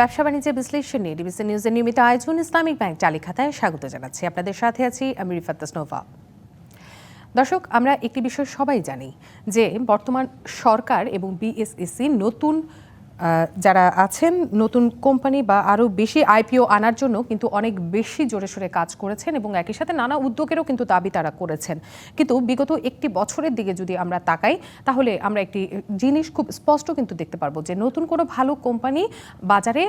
ব্যবসা বাণিজ্য বিশ্লেষণ নিয়ে ডিবিসি নিউজের নিয়মিত আয়োজন ইসলামিক ব্যাংক চালিখাতায় স্বাগত জানাচ্ছি। আপনাদের সাথে আছি আমি রিফাত তাসনোভা। দর্শক, আমরা একটি বিষয় সবাই জানি যে বর্তমান সরকার এবং বিএসএসি নতুন যারা আছেন, নতুন কোম্পানি বা আরও বেশি আইপিও আনার জন্য কিন্তু অনেক বেশি জোরে সোরে কাজ করেছেন এবং একই সাথে নানা উদ্যোগেরও কিন্তু দাবি তারা করেছেন। কিন্তু বিগত একটি বছরের দিকে যদি আমরা তাকাই, তাহলে আমরা একটি জিনিস খুব স্পষ্ট কিন্তু দেখতে পারব যে নতুন কোনো ভালো কোম্পানি বাজারে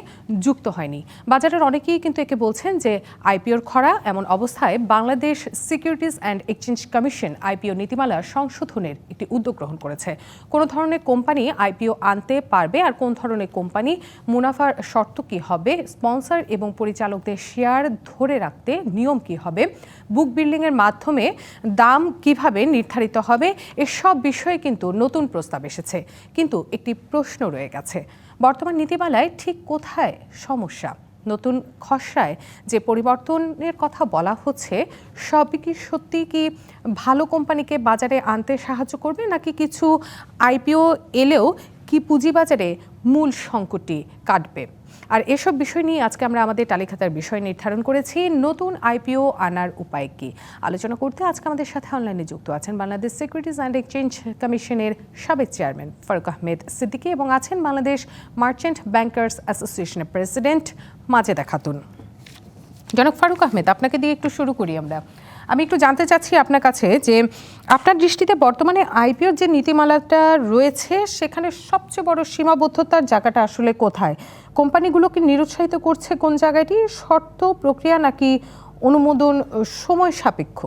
যুক্ত হয়নি। বাজারের অনেকেই কিন্তু একে বলছেন যে আইপিওর খরা এমন অবস্থায় Bangladesh securities and exchange commission IPO নীতিমালা সংশোধনের একটি উদ্যোগ গ্রহণ করেছে। কোনো ধরনের কোম্পানি আইপিও আনতে পারবে আর কোন ধরনের কোম্পানি, মুনাফার শর্ত কি হবে, স্পন্সর এবং পরিচালকদের শেয়ার ধরে রাখতে নিয়ম কি হবে, বুক বিল্ডিংয়ের মাধ্যমে দাম কীভাবে নির্ধারিত হবে, এসব বিষয়ে কিন্তু নতুন প্রস্তাব এসেছে। কিন্তু একটি প্রশ্ন রয়ে গেছে। বর্তমান নীতিমালায় ঠিক কোথায় সমস্যা? নতুন খসড়ায় যে পরিবর্তনের কথা বলা হচ্ছে, সবই কি সত্যি কি ভালো কোম্পানিকে বাজারে আনতে সাহায্য করবে, নাকি কিছু আইপিও এলেও কি পুঁজিবাজারে মূল সংকটটি কাটবে। আর এসব বিষয় নিয়ে আজকে আমরা আমাদের তালিকাতার বিষয় নির্ধারণ করেছি। নতুন আইপিও আনার উপায় কি? আলোচনা করতে আজকে আমাদের সাথে অনলাইনে যুক্ত আছেন বাংলাদেশ সিকিউরিটিজ অ্যান্ড এক্সচেঞ্জ কমিশনের সাবেক চেয়ারম্যান ফারুক আহমেদ সিদ্দিকী এবং আছেন বাংলাদেশ মার্চেন্ট ব্যাংকার্স অ্যাসোসিয়েশনের প্রেসিডেন্ট মাজেদা খাতুন। জনক ফারুক আহমেদ, আপনাকে দিয়ে একটু শুরু করি আমরা। আমি একটু জানতে চাচ্ছি আপনার কাছে যে আপনার দৃষ্টিতে বর্তমানে আইপিওর যে নীতিমালাটা রয়েছে, সেখানে সবচেয়ে বড় সীমাবদ্ধতার জায়গাটা আসলে কোথায়? কোম্পানিগুলোকে নিরুৎসাহিত করছে কোন জায়গাটি? শর্ত, প্রক্রিয়া নাকি অনুমোদন সময় সাপেক্ষ?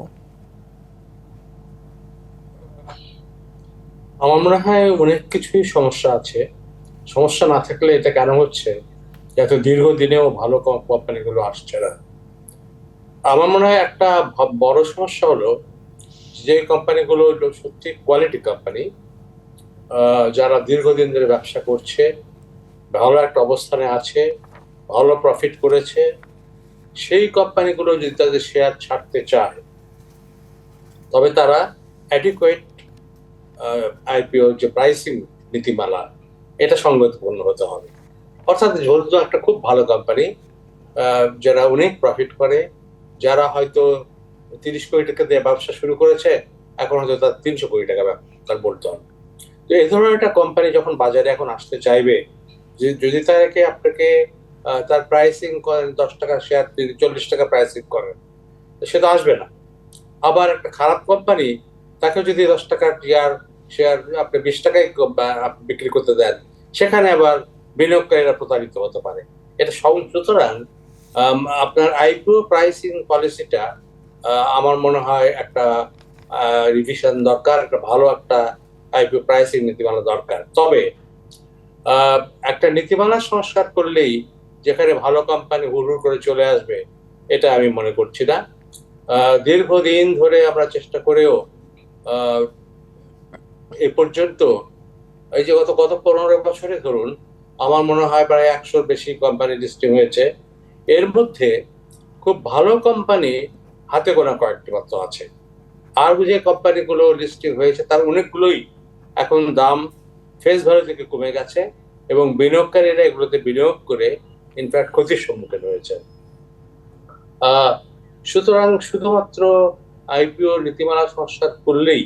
আমার মনে হয় অনেক কিছুই সমস্যা আছে। সমস্যা না থাকলে এটা কেন হচ্ছে? এত দীর্ঘদিনেও ভালো কোম্পানিগুলো আসছে না। আমার মনে হয় একটা বড় সমস্যা হলো যে কোম্পানিগুলো সত্যি কোয়ালিটি কোম্পানি যারা দীর্ঘদিন ধরে ব্যবসা করছে, ভালো একটা অবস্থানে আছে, ভালো প্রফিট করেছে, সেই কোম্পানিগুলো যদি তাদের শেয়ার ছাড়তে চায়, তবে তারা অ্যাডিকুয়েট আইপিও যে প্রাইসিং নীতিমালা, এটা সংগতিপূর্ণ হতে হবে। অর্থাৎ যেহেতু একটা খুব ভালো কোম্পানি যারা অনেক প্রফিট করে যারা হয়তো তিরিশ কোটি টাকা দিয়ে ব্যবসা শুরু করেছে, এখন হয়তো তার তিনশো কোটি টাকা তার বলতে হবে তো এই ধরনের একটা কোম্পানি যখন বাজারে এখন আসতে চাইবে যদি তাকে আপনাকে তার প্রাইসিং করেন, দশ টাকা শেয়ার চল্লিশ টাকা প্রাইসিং করেন সে তো আসবে না। আবার একটা খারাপ কোম্পানি তাকে যদি দশ টাকার শেয়ার শেয়ার আপনি বিশ টাকায় বিক্রি করতে দেন, সেখানে আবার বিনিয়োগকারীরা প্রতারিত হতে পারে। এটা সুতরাং আপনার আইপিও প্রাইসিং পলিসিটা আমার মনে হয় একটা রিভিশন দরকার, একটা ভালো একটা আইপিও প্রাইসিং নীতিমালা দরকার। তবে একটা নীতিমালা সংস্কার করলেই যেখানে ভালো কোম্পানি হুড় করে চলে আসবে, এটা আমি মনে করছি না। দীর্ঘদিন ধরে আমরা চেষ্টা করেও এ পর্যন্ত, এই যে গত গত পনেরো বছরে ধরুন, আমার মনে হয় প্রায় একশোর বেশি কোম্পানি লিস্টিং হয়েছে। এর মধ্যে খুব ভালো কোম্পানি হাতে গোনা কয়েকটি মাত্র আছে। আর যে কোম্পানিগুলো লিস্টিং হয়েছে, তার অনেকগুলোই এখন দাম ফেস ভ্যালু থেকে কমে গেছে এবং বিনিয়োগকারীরা এগুলোতে বিনিয়োগ করে ইনফ্যাক্ট ক্ষতির সম্মুখীন হয়েছে। সুতরাং শুধুমাত্র আইপিও নীতিমালা সংস্কার করলেই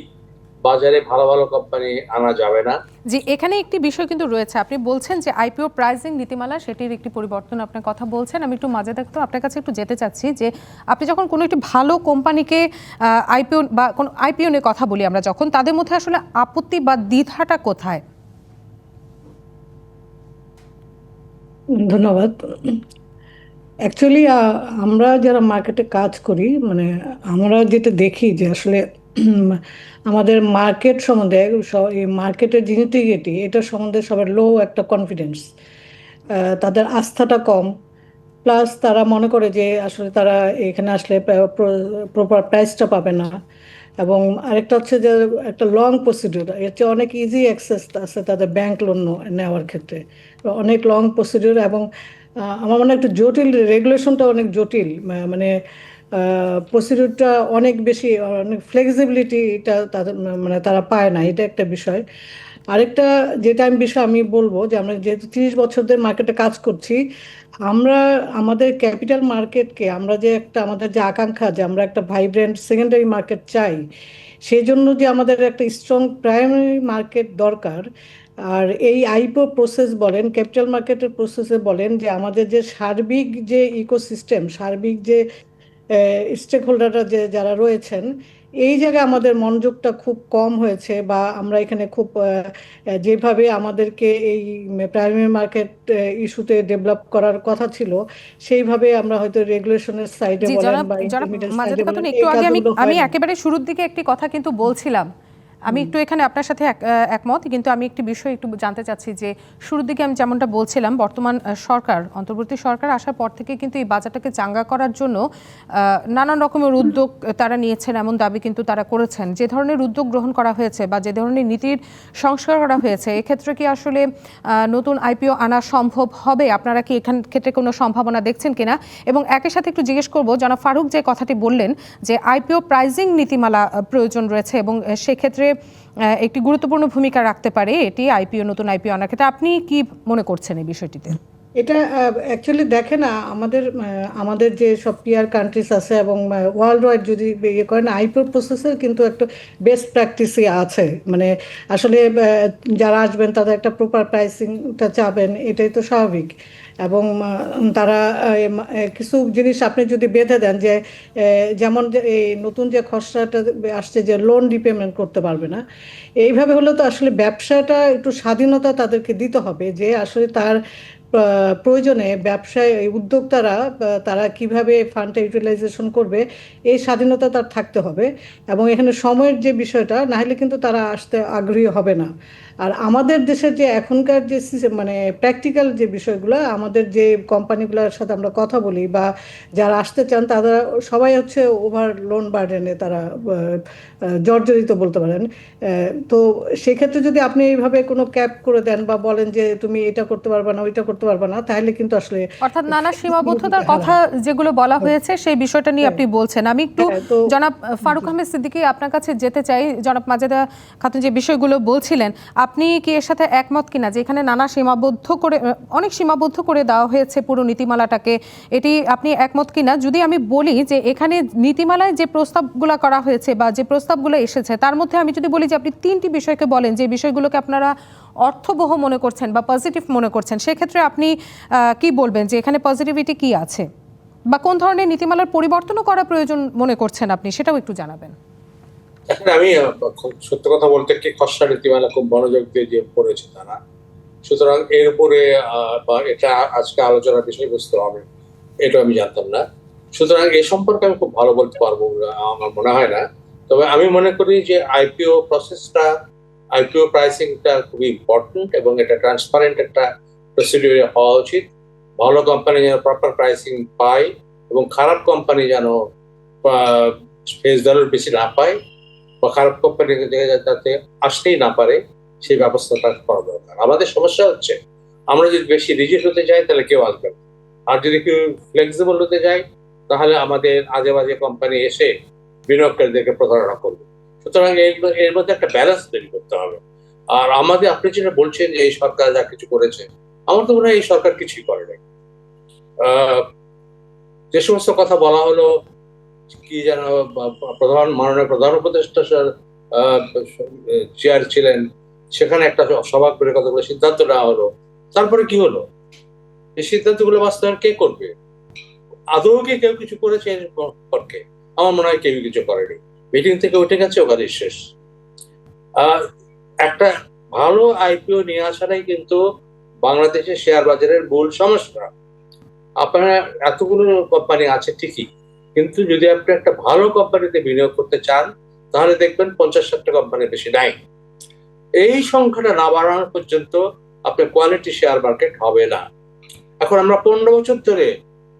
বাজারে ভালো ভালো কোম্পানি আনা যাবে না। জি এখানে একটি বিষয় কিন্তু রয়েছে। আপনি বলছেন যে আইপিও প্রাইসিং নীতিমালা সেটির একটি পরিবর্তন আপনার কথা বলছেন। আমি একটু মাঝে দেখতো আপনার কাছে একটু যেতে চাচ্ছি যে আপনি যখন কোনো একটি ভালো কোম্পানিকে আইপিও বা কোনো আইপিও নিয়ে কথা বলি আমরা যখন তাদের মধ্যে আসলে আপত্তি বা দ্বিধাটা কোথায়? ধন্যবাদ। অ্যাকচুয়ালি আমরা যারা মার্কেটে কাজ করি মানে আমরা যেটা দেখি যে আসলে আমাদের মার্কেট সম্বন্ধে এই মার্কেটের যে ইন্টিগ্রিটি এটা সম্বন্ধে সবার লো একটা কনফিডেন্স তাদের আস্থাটা কম। প্লাস তারা মনে করে যে আসলে তারা এখানে আসলে প্রপার প্রাইসটা পাবে না। এবং আরেকটা হচ্ছে যে একটা লং প্রসিডিউর এর চেয়ে অনেক ইজি অ্যাক্সেস আছে তাদের ব্যাংক লোন নেওয়ার ক্ষেত্রে। অনেক লং প্রসিডিউর এবং আমার মনে হয় একটু জটিল রেগুলেশনটা অনেক জটিল। মানে প্রসিডিউরটা অনেক বেশি, অনেক ফ্লেক্সিবিলিটিটা তাদের মানে তারা পায় না, এটা একটা বিষয়। আরেকটা যেটা আমি বিষয়, আমি বলব যে আমরা যেহেতু তিরিশ বছর ধরে মার্কেটে কাজ করছি, আমরা, আমাদের ক্যাপিটাল মার্কেটকে আমরা যে একটা, আমাদের যে আকাঙ্ক্ষা যে আমরা একটা ভাইব্রেন্ট সেকেন্ডারি মার্কেট চাই সেই জন্য যে আমাদের একটা স্ট্রং প্রাইমারি মার্কেট দরকার, আর এই আইপো প্রসেস বলেন ক্যাপিটাল মার্কেটের প্রসেসে বলেন যে আমাদের যে সার্বিক যে ইকোসিস্টেম সার্বিক যে স্টেক হোল্ডাররা যে যারা রয়েছেন এই জায়গায় আমাদের মনোযোগটা খুব কম হয়েছে বা আমরা এখানে খুব যেভাবে আমাদেরকে এই প্রাইমারি মার্কেট ইস্যুতে ডেভেলপ করার কথা ছিল সেইভাবে আমরা হয়তো রেগুলেশনের সাইডে বলেন বা একটু আগে আমি আমি একেবারে শুরুর দিকে একটি কথা কিন্তু বলছিলাম। আমি একটু এখানে আপনার সাথে এক- একমত কিন্তু আমি একটি বিষয় একটু জানতে চাচ্ছি যে শুরুর দিকে আমি যেমনটা বলছিলাম বর্তমান সরকার অন্তর্বর্তী সরকার আসার পর থেকে কিন্তু এই বাজারটাকে চাঙ্গা করার জন্য নানান রকমের উদ্যোগ তারা নিয়েছেন এমন দাবি কিন্তু তারা করেছেন। যে ধরনের উদ্যোগ গ্রহণ করা হয়েছে বা যে ধরনের নীতির সংস্কার করা হয়েছে এক্ষেত্রে কি আসলে নতুন আইপিও আনা সম্ভব হবে? আপনারা কি এখান ক্ষেত্রে কোনো সম্ভাবনা দেখছেন কিনা? এবং একই সাথে একটু জিজ্ঞেস করব জনাব ফারুক যে কথাটি বললেন যে আইপিও প্রাইজিং নীতিমালা প্রয়োজন রয়েছে এবং সেক্ষেত্রে একটি গুরুত্বপূর্ণ ভূমিকা রাখতে পারে এটি আইপিও, নতুন আইপিও আনার ক্ষেত্রে। আপনি কি মনে করছেন এই বিষয়টিতে? এটা অ্যাকচুয়ালি দেখে না, আমাদের আমাদের যে সব পিয়ার কান্ট্রিজ আছে এবং ওয়ার্ল্ড ওয়াইড যদি ইয়ে করেন আইপিও প্রসেসের কিন্তু একটা বেস্ট প্র্যাকটিসই আছে। মানে আসলে যারা আসবেন, তাদের একটা প্রপার প্রাইসিংটা চাবেন, এটাই তো স্বাভাবিক। এবং তারা কিছু জিনিস আপনি যদি বেঁধে দেন যে যেমন এই নতুন যে খসড়াটা আসছে যে লোন রিপেমেন্ট করতে পারবে না, এইভাবে হলে তো আসলে ব্যবসাটা একটু স্বাধীনতা তাদেরকে দিতে হবে যে আসলে তার প্রয়োজনে ব্যবসায় উদ্যোক্তারা তারা কীভাবে ফান্ডটা ইউটিলাইজেশন করবে, এই স্বাধীনতা তার থাকতে হবে এবং এখানে সময়ের যে বিষয়টা না হলে কিন্তু তারা আসতে আগ্রহী হবে না। আর আমাদের দেশের যে এখনকার যে মানে প্র্যাকটিক্যাল যে বিষয়গুলো আমাদের যে কোম্পানিগুলোর সাথে আমরা কথা বলি বা যারা আসতে চান তারা সবাই হচ্ছে ওভার লোন বার্ডেনে তারা জর্জরিত বলতে পারেন। তো সেক্ষেত্রে যদি আপনি এইভাবে কোনো ক্যাপ করে দেন বা বলেন যে তুমি এটা করতে পারবে না ওইটা করতে পারবে না তাহলে কিন্তু আসলে অর্থাৎ নানা সীমাবদ্ধতার কথা যেগুলো বলা হয়েছে সেই বিষয়টা নিয়ে আপনি বলছেন। আমি একটু হ্যাঁ, জনাব ফারুক আহমেদ সিদ্দিকী আপনার কাছে যেতে চাই। জনাব মাজেদা খাতুন যে বিষয়গুলো বলছিলেন আপনি কি এর সাথে একমত কিনা? যে এখানে নানা সীমাবদ্ধ করে অনেক সীমাবদ্ধ করে দেওয়া হয়েছে পুরো নীতিমালাটাকে, এটি আপনি একমত কিনা? যদি আমি বলি যে এখানে নীতিমালায় যে প্রস্তাবগুলো করা হয়েছে বা যে প্রস্তাবগুলো এসেছে, তার মধ্যে আমি যদি বলি যে আপনি তিনটি বিষয়কে বলেন, যে বিষয়গুলোকে আপনারা অর্থবহ মনে করছেন বা পজিটিভ মনে করছেন, সেক্ষেত্রে আপনি কি বলবেন? যে এখানে পজিটিভিটি কি আছে? বা কোন ধরনের নীতিমালার পরিবর্তনও করা প্রয়োজন মনে করছেন আপনি? সেটাও একটু জানাবেন। এখন আমি সত্য কথা বলতে কি, খসড়া নীতিমালা খুব মনোযোগ দিয়ে যে পড়েছে তারা। সুতরাং এর উপরে এটা আজকে আলোচনার বিষয়বস্তু হবে, এটা আমি জানতাম না। সুতরাং এ সম্পর্কে আমি খুব ভালো বলতে পারব আমার মনে হয় না। তবে আমি মনে করি যে আইপিও প্রসেসটা আইপিও প্রাইসিংটা খুবই ইম্পর্টেন্ট এবং এটা ট্রান্সপারেন্ট একটা প্রসিডিউরে হওয়া উচিত। ভালো কোম্পানি যেন প্রপার প্রাইসিং পায় এবং খারাপ কোম্পানি যেন ফেস ভ্যালুর বেশি না পায়। বা খারাপ কোম্পানি যাতে আসতেই না পারে, সেই ব্যবস্থাটা করা দরকার। আমাদের সমস্যা হচ্ছে, আমরা যদি বেশি রিজিট হতে যাই তাহলে কেউ আসবে না। আর যদি কেউ ফ্লেক্সিবল হতে যাই তাহলে আমাদের আজে বাজে কোম্পানি এসে বিনিয়োগকারীদেরকে প্রতারণা করবে। সুতরাং এর মধ্যে একটা ব্যালেন্স তৈরি করতে হবে। আর আমাদের আপনি যেটা বলছেন যে এই সরকার যা কিছু করেছে, আমার তো মনে হয় এই সরকার কিছুই করে নাই। যে সমস্ত কথা বলা হলো কি যেন প্রধান, মাননীয় প্রধান উপদেষ্টা স্যার চেয়ার ছিলেন, সেখানে একটা সভা করে কতগুলো সিদ্ধান্ত নেওয়া হলো। তারপরে কি হলো? এই সিদ্ধান্তগুলো বাস্তবায়ন কে করবে? আদৌ কি কেউ কিছু করেছে সম্পর্কে আমার মনে হয় কেউ কিছু করেনি। মিটিং থেকে উঠে গেছে ওখানে শেষ। একটা ভালো আইপিও নিয়ে আসাটাই কিন্তু বাংলাদেশের শেয়ার বাজারের মূল সমস্যা। আপনারা এতগুলো কোম্পানি আছে ঠিকই। কিন্তু যদি আপনি একটা ভালো কোম্পানিতে বিনিয়োগ করতে চান, তাহলে দেখবেন পঞ্চাশ ষাটটা কোম্পানি বেশি নাই। এই সংখ্যাটা না বাড়ানো পর্যন্ত আপনার কোয়ালিটি শেয়ার মার্কেট হবে না। এখন আমরা পনেরো বছর ধরে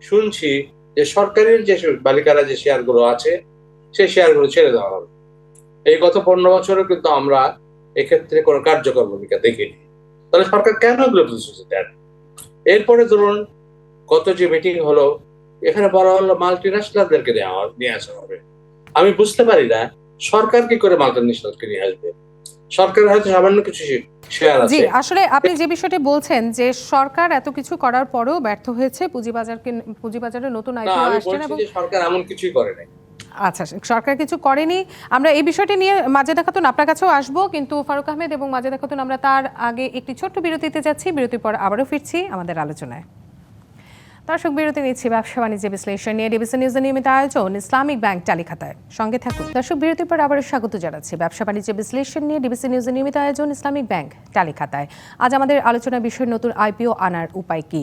শুনছি যে সরকারের যে বালিকারা যে শেয়ারগুলো আছে, সেই শেয়ারগুলো ছেড়ে দেওয়া হবে। এই গত পনেরো বছরে কিন্তু আমরা এক্ষেত্রে কোনো কার্যকর ভূমিকা দেখিনি। তাহলে সরকার কেন এগুলো দেন এরপরে ধরুন, গত যে মিটিং হলো এখানে বলা হলো মাল্টি ন্যাশনালদেরকে নেওয়া নিয়ে আসা হবে। আমি বুঝতে পারি না সরকার কি করে মাল্টি ন্যাশনালকে নিয়ে আসবে? হয়তো সামান্য কিছু জি আসলে আপনি যে বিষয়টি বলছেন যে সরকার এত কিছু করার পরেও ব্যর্থ হয়েছে পুঁজিবাজারকে পুঁজিবাজারে নতুন আইপিও আসছে না এবং সরকার এমন কিছুই করে নাই। আচ্ছা সরকার কিছু করেনি। আমরা এই বিষয়টি নিয়ে মাজেদা খাতুন আপনার কাছেও আসব কিন্তু ফারুক আহমেদ এবং মাজেদা খাতুন আমরা তার আগে একটি ছোট্ট বিরতিতে যাচ্ছি। বিরতির পর আবারও ফিরছি আমাদের আলোচনায়। দর্শক বিরতি নিচ্ছি ব্যবসা বাণিজ্য বিশ্লেষণ নিয়ে। ডিবিসি নিউজের নিয়মিত আয়োজন ইসলামিক ব্যাংক চালিখাতায় সঙ্গে থাকুন। দর্শক বিরতির পর আবারও স্বাগত জানাচ্ছি। ব্যবসা বাণিজ্য বিশ্লেষণ নিয়ে ডিবিসি নিউজের নিয়মিত আয়োজন ইসলামিক ব্যাংক চালিখাতায় আজ আমাদের আলোচনা বিষয় নতুন আইপিও আনার উপায় কি?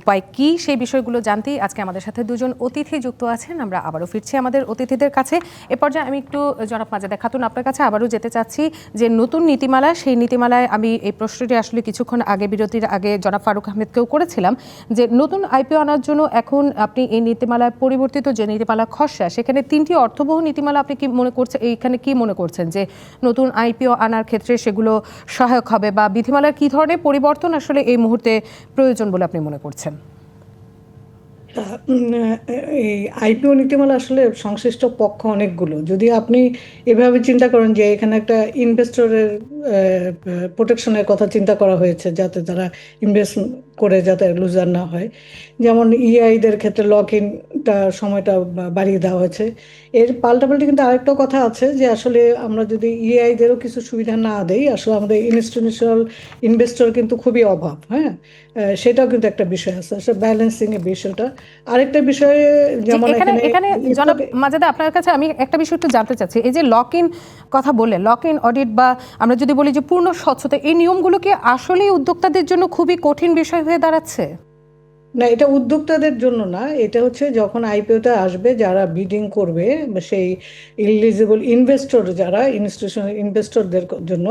উপায় কি? সেই বিষয়গুলো জানতেই আজকে আমাদের সাথে দুজন অতিথি যুক্ত আছেন। আমরা আবারও ফিরছি আমাদের অতিথিদের কাছে। এ পর্যায়ে আমি একটু জনাব মাজেদা খাতুন আপনার কাছে আবারও যেতে চাচ্ছি যে নতুন নীতিমালা, সেই নীতিমালায় আমি এই প্রশ্নটি আসলে কিছুক্ষণ আগে, বিরতির আগে জনাব ফারুক আহমেদকেও করেছিলাম যে নতুন আইপিও আনার জন্য এখন আপনি এই নীতিমালায় পরিবর্তিত যে নীতিমালা খসড়া, সেখানে তিনটি অর্থবহ নীতিমালা আপনি কি মনে করছেন এইখানে কি মনে করছেন যে নতুন আইপিও আনার ক্ষেত্রে সেগুলো সহায়ক হবে বা বিধিমালার কি ধরনের পরিবর্তন আসলে এই মুহূর্তে প্রয়োজন বলে আপনি মনে করছেন? এই আইপিও নীতিমালা আসলে সংশ্লিষ্ট পক্ষ অনেকগুলো। যদি আপনি এভাবে চিন্তা করেন যে এখানে একটা ইনভেস্টরের প্রোটেকশনের কথা চিন্তা করা হয়েছে, যাতে তারা ইনভেস্ট করে যাতে লুজার না হয়। যেমন ইআইদের ক্ষেত্রে লক ইনটা সময়টা বাড়িয়ে দেওয়া হয়েছে। এর পাল্টাপাল্টি কিন্তু আরেকটা কথা আছে যে আসলে আমরা যদি ইআইদেরও কিছু সুবিধা না দেই আসলে আমাদের ইনস্টিটিউশনাল ইনভেস্টর কিন্তু খুবই অভাব হ্যাঁ? সেটাও কিন্তু একটা বিষয় আছে। আসলে ব্যালেন্সিং এর বিষয়টা। আরেকটা বিষয়ে যেমন এখানে এখানে জনাব মাজেদা আপনার কাছে আমি একটা বিষয় একটু জানতে চাচ্ছি। এই যে লক ইন কথা বললে লক ইন অডিট বা আমরা যদি বলি যে পূর্ণ স্বচ্ছতা এই নিয়মগুলো কি আসলেই উদ্যোক্তাদের জন্য খুবই কঠিন বিষয় হয়ে দাঁড়াচ্ছে? না, এটা উদ্যোক্তাদের জন্য না। এটা হচ্ছে যখন আইপিওতে আসবে, যারা বিডিং করবে, সেই ইলিজিবল ইনভেস্টর যারা ইনস্টিটিউশনাল ইনভেস্টরদের জন্য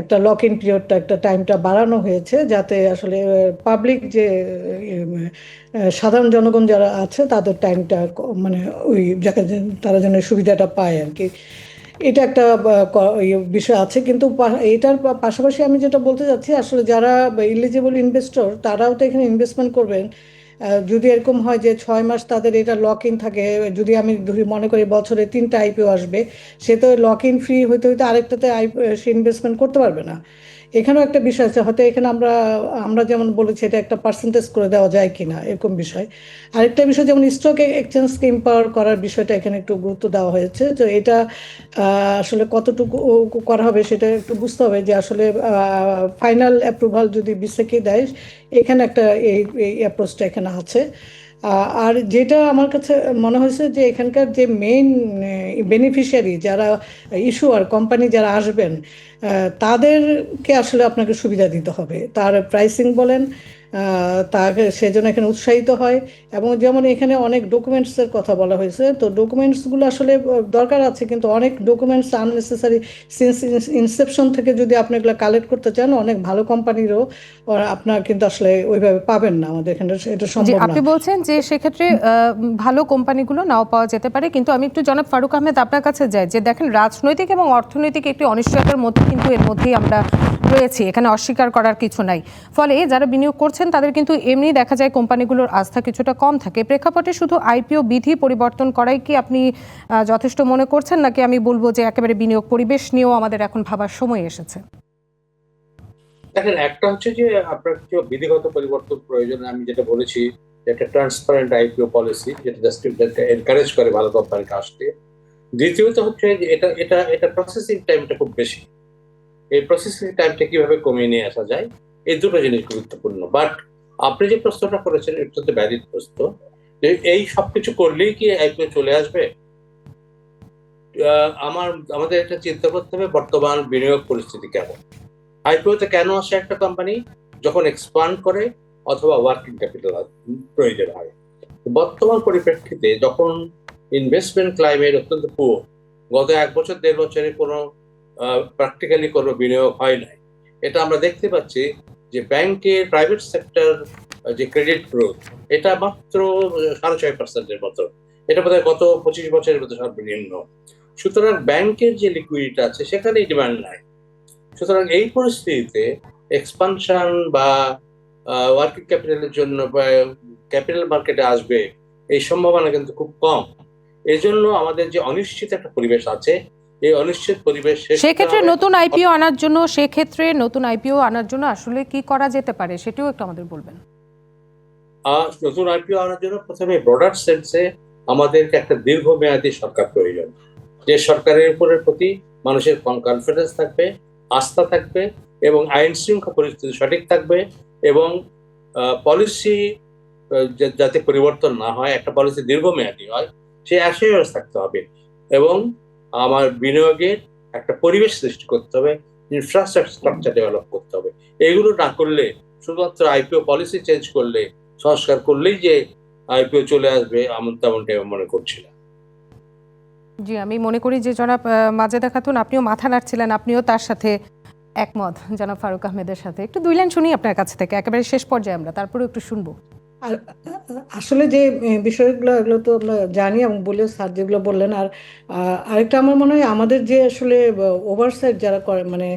একটা লক ইন পিরিয়ডটা একটা টাইমটা বাড়ানো হয়েছে, যাতে আসলে পাবলিক যে সাধারণ জনগণ যারা আছে, তাদের টাইমটা মানে ওই, যাকে তারা যেন সুবিধাটা পায় আর কি। এটা একটা ইয়ে বিষয় আছে। কিন্তু এটার পাশাপাশি আমি যেটা বলতে চাচ্ছি, আসলে যারা ইলিজিবল ইনভেস্টর তারাও তো এখানে ইনভেস্টমেন্ট করবেন। যদি এরকম হয় যে ছয় মাস তাদের এটা লক ইন থাকে, যদি আমি মনে করি বছরে তিনটা আইপিও আসবে, সে তো লক ইন ফ্রি হইতে হইতে আরেকটাতে আই সে ইনভেস্টমেন্ট করতে পারবে না। এখানেও একটা বিষয় আছে, হয়তো এখানে আমরা আমরা যেমন বলেছি এটা একটা পার্সেন্টেজ করে দেওয়া যায় কিনা, এরকম বিষয়। আরেকটা বিষয় যেমন স্টক এক্সচেঞ্জকে এম্পাওয়ার করার বিষয়টা এখানে একটু গুরুত্ব দেওয়া হয়েছে তো এটা আসলে কতটুকু করা হবে সেটা একটু বুঝতে হবে যে আসলে ফাইনাল অ্যাপ্রুভাল যদি বিসেকে দেয়, এখানে একটা এই অ্যাপ্রোচটা এখানে আছে। আর যেটা আমার কাছে মনে হয়েছে যে এখানকার যে মেইন বেনিফিশিয়ারি যারা ইস্যু আর কোম্পানি যারা আসবেন তাদেরকে আসলে আপনাকে সুবিধা দিতে হবে। তার প্রাইসিং বলেন তাকে সেজন্য এখানে উৎসাহিত হয়। এবং যেমন এখানে অনেক ডকুমেন্টসের কথা বলা হয়েছে তো ডকুমেন্টসগুলো আসলে দরকার আছে কিন্তু অনেক ডকুমেন্টস আননেসেসারি সিন্স ইনসেপশন থেকে যদি আপনি এগুলো কালেক্ট করতে চান অনেক ভালো কোম্পানিরও আপনার কিন্তু আসলে ওইভাবে পাবেন না আমাদের এখানে এটা সম্ভব আপনি বলছেন যে সেক্ষেত্রে ভালো কোম্পানিগুলো নাও পাওয়া যেতে পারে কিন্তু আমি একটু জনাব ফারুক আহমেদ আপনার কাছে যাই যে দেখেন রাজনৈতিক এবং অর্থনৈতিক একটি অনিশ্চয়তার মধ্যে কিন্তু এর মধ্যেই আমরা রয়েছি এখানে অস্বীকার করার কিছু নাই। ফলে যারা বিনিয়োগ করছেন, তাদের কিন্তু এমনি দেখা যায় কোম্পানিগুলোর আস্থা কিছুটা কম থাকে। প্রেক্ষাপটে শুধু আইপিও বিধি পরিবর্তন করাই কি আপনি যথেষ্ট মনে করছেন? নাকি আমি বলব যে একেবারে বিনিয়োগ পরিবেশ নিয়েও আমাদের এখন ভাবার সময় এসেছে? দেখেন, একটা হচ্ছে যে আপনার কিছু বিধিগত পরিবর্তন প্রয়োজন আমি যেটা বলেছি একটা ট্রান্সপারেন্ট আইপিও পলিসি যেটা এনকারেজ করে ভালো কোম্পানিকে আসতে। দ্বিতীয়ত হচ্ছে যে এটা এটা এটা প্রসেসিং টাইমটা খুব বেশি। এই প্রসেসিং টাইমটা কীভাবে কমিয়ে নিয়ে আসা যায়? এই দুটো জিনিস গুরুত্বপূর্ণ। বাট আপনি যে প্রশ্নটা করেছেন, এটা তো ভ্যালিড প্রশ্ন। যে এই সবকিছু করলেই কি আইপিও চলে আসবে? আমার, আমাদের এটা চিন্তা করতে হবে, বর্তমান বিনিয়োগ পরিস্থিতি কেমন? আইপিওতে কেন আসে একটা কোম্পানি যখন এক্সপান্ড করে, অথবা ওয়ার্কিং ক্যাপিটাল প্রয়োজন হয়। বর্তমান পরিপ্রেক্ষিতে যখন ইনভেস্টমেন্ট ক্লাইমেট অত্যন্ত পুয়ার গত এক বছর, দেড় বছরে কোনো প্র্যাকটিক্যালি কোনো বিনিয়োগ হয় নাই। এটা আমরা দেখতে পাচ্ছি যে ব্যাংকের প্রাইভেট সেক্টর যে ক্রেডিট গ্রোথ এটা মাত্র সাড়ে ছয় পার্সেন্টের মতো। এটা বোধহয় গত পঁচিশ বছরের মতো সর্বনিম্ন। সুতরাং ব্যাংকের যে লিকুইডিটি আছে সেখানেই ডিমান্ড নাই। সুতরাং এই পরিস্থিতিতে এক্সপানশন বা ওয়ার্কিং ক্যাপিটালের জন্য ক্যাপিটাল মার্কেটে আসবে, এই সম্ভাবনা কিন্তু খুব কম। এই জন্য আমাদের যে অনিশ্চিত একটা পরিবেশ আছে এই অনিশ্চিত পরিবেশ সেক্ষেত্রে নতুন আইপিও আনার জন্য সেক্ষেত্রে নতুন আইপিও আনার জন্য আসলে কি করা যেতে পারে সেটাও একটু আমাদের বলবেন। নতুন আইপিও আনার জন্য প্রথমে ব্রডার সেন্সে আমাদেরকে একটা দীর্ঘমেয়াদী সরকার প্রয়োজন যে সরকারের উপরের প্রতি মানুষের কনফিডেন্স থাকবে আস্থা থাকবে এবং আইন শৃঙ্খলা পরিস্থিতি সঠিক থাকবে এবং পলিসি যাতে পরিবর্তন না হয় একটা পলিসি দীর্ঘমেয়াদী হয় সেই অ্যাসিওরেন্স থাকতে হবে। এবং আমার বিনিয়োগের একটা পরিবেশ সৃষ্টি করতে হবে ইনফ্রাস্ট্রাকচার ডেভেলপ করতে হবে। এগুলো না করলে শুধুমাত্র আইপিও পলিসি চেঞ্জ করলে সংস্কার করলেই যে আইপিও চলে আসবে আমি মনে করছি না। জি আমি মনে করি যে জনাব আহ, মাজেদা খাতুন আপনিও মাথা নাড়ছিলেন আপনিও তার সাথে একমত জনাব ফারুক আহমেদের সাথে। একটু দুই লাইন শুনি আপনার কাছ থেকে একেবারে শেষ পর্যায়ে আমরা তারপরেও একটু শুনব। আর, আসলে যে বিষয়গুলো, এগুলো তো আমরা জানি এবং বলেও স্যার যেগুলো বললেন আর আরেকটা আমার মনে হয় আমাদের যে আসলে ওভারসাইট যারা করে মানে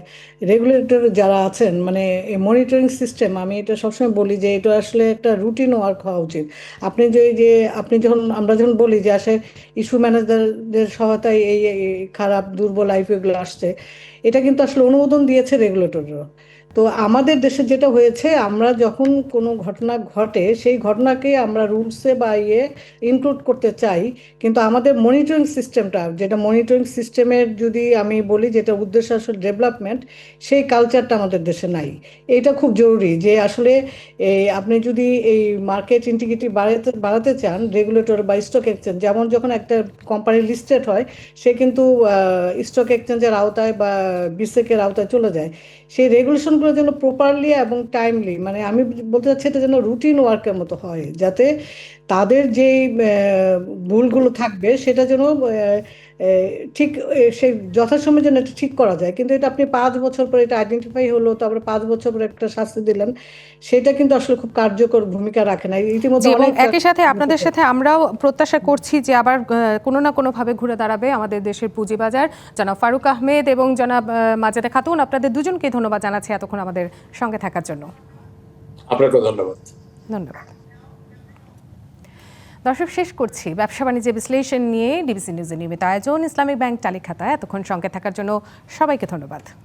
রেগুলেটর যারা আছেন মানে মনিটরিং সিস্টেম আমি এটা সবসময় বলি যে এটা আসলে একটা রুটিন ওয়ার্ক হওয়া উচিত। আপনি যে যে, আপনি যখন, আমরা যখন বলি যে আসে ইস্যু ম্যানেজারদের সহায়তায় এই খারাপ, দুর্বল আইপিওগুলো আসছে, এটা কিন্তু আসলে অনুমোদন দিয়েছে রেগুলেটররা তো আমাদের দেশে যেটা হয়েছে, আমরা যখন কোনো ঘটনা ঘটে, সেই ঘটনাকে আমরা রুলসে বা ইয়ে ইনক্লুড করতে চাই। কিন্তু আমাদের মনিটরিং সিস্টেমটা যেটা মনিটরিং সিস্টেমের যদি আমি বলি, যেটা উদ্দেশ্য আসলে ডেভেলপমেন্ট সেই কালচারটা আমাদের দেশে নাই। এটা খুব জরুরি যে আসলে এই আপনি যদি এই মার্কেট ইন্টিগ্রিটি বাড়াতে বাড়াতে চান রেগুলেটর বা স্টক এক্সচেঞ্জ যেমন যখন একটা কোম্পানি লিস্টেড হয়, সে কিন্তু স্টক এক্সচেঞ্জের আওতায় বা বিসেকের আওতায় চলে যায়। সেই রেগুলেশনগুলো যেন প্রপারলি এবং টাইমলি মানে আমি বলতে চাচ্ছি এটা যেন রুটিন ওয়ার্কের মতো হয়, যাতে তাদের যেই ভুলগুলো থাকবে সেটা যেন ঠিক সেই যথাসময়ে যেন এটা ঠিক করা যায়। কিন্তু এটা আপনি পাঁচ বছর পরে এটা আইডেন্টিফাই হলো তারপরে পাঁচ বছর পরে একটা শাস্তি দিলেন সেটা কিন্তু আসলে খুব কার্যকর ভূমিকা রাখে না। ইতিমধ্যে এবং একই সাথে আপনাদের সাথে আমরাও প্রত্যাশা করছি যে আবার কোনো না কোনোভাবে ঘুরে দাঁড়াবে আমাদের দেশের পুঁজিবাজার। জনাব ফারুক আহমেদ এবং জনাব মাজেদা খাতুন আপনাদের দুজনকে ধন্যবাদ জানাচ্ছি এতক্ষণ আমাদের সঙ্গে থাকার জন্য। আপনাকে ধন্যবাদ। ধন্যবাদ। দর্শক, শেষ করছি। ব্যবসা বাণিজ্য বিশ্লেষণ নিয়ে ডিবিসি নিউজের নিয়মিত আয়োজন। ইসলামিক ব্যাংক চালিক খাতায় এতক্ষণ সঙ্গে থাকার জন্য সবাইকে ধন্যবাদ।